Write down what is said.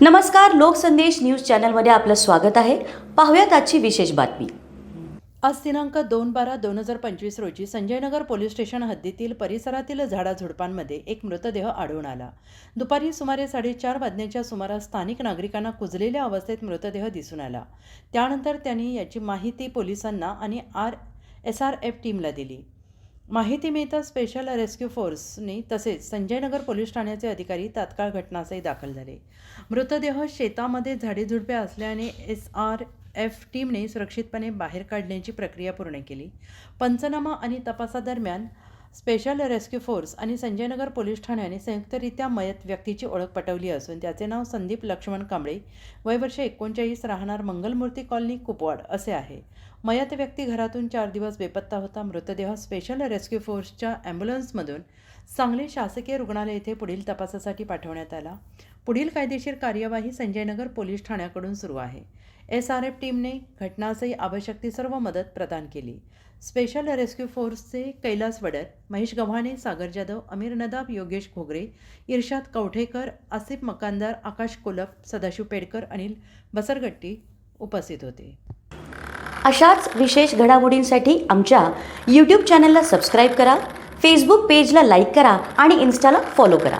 नमस्कार लोकसंदेश न्यूज चॅनलमध्ये आपलं स्वागत आहे. पाहूयात आजची विशेष बातमी. आज दिनांक दोन बारा दोन हजार पंचवीस रोजी संजयनगर पोलीस स्टेशन हद्दीतील परिसरातील झाडाझुडपांमध्ये एक मृतदेह आढळून आला. दुपारी सुमारे साडेचार वाजण्याच्या सुमारास स्थानिक नागरिकांना कुजलेल्या अवस्थेत मृतदेह दिसून आला. त्यानंतर त्यांनी याची माहिती पोलिसांना आणि आर एस आर एफ टीमला दिली. माहिती मिळताच स्पेशल रेस्क्यू फोर्सने तसेच संजयनगर पोलीस ठाण्याचे अधिकारी तात्काळ घटनास्थळी दाखल झाले. मृतदेह शेतामध्ये झाडेझुडपे असल्याने एस आर एफ टीमने सुरक्षितपणे बाहेर काढण्याची प्रक्रिया पूर्ण केली. पंचनामा आणि तपासादरम्यान स्पेशल रेस्क्यू फोर्स आणि संजयनगर पोलीस ठाण्याने संयुक्तरित्या मयत व्यक्तीची ओळख पटवली असून त्याचे नाव संदीप लक्ष्मण कांबळे. वयवर्ष एकोणचाळीस राहणार मंगलमूर्ती कॉलनी कुपवाड असे आहे. मयत व्यक्ती घरातून चार दिवस बेपत्ता होता. मृतदेह स्पेशल रेस्क्यू फोर्सच्या ॲम्ब्युलन्समधून सांगली शासकीय रुग्णालय येथे पुढील तपासासाठी पाठवण्यात आला. पुढील कायदेशीर कार्यवाही संजयनगर पोलीस ठाण्याकडून सुरू आहे. एस आर एफ टीमने घटनासही आवश्यक ती सर्व मदत प्रदान केली. स्पेशल रेस्क्यू फोर्सचे कैलास वडर महेश गव्हाणे सागर जाधव अमीर नदाब योगेश घोगरे इर्शाद कवठेकर आसिफ मकानदार आकाश कोलप सदाशिव पेडकर अनिल बसरगट्टी उपस्थित होते. अशाच विशेष घडामोडींसाठी आमच्या यूट्यूब चॅनलला सबस्क्राईब करा फेसबुक पेजला लाईक करा आणि इन्स्टाला फॉलो करा.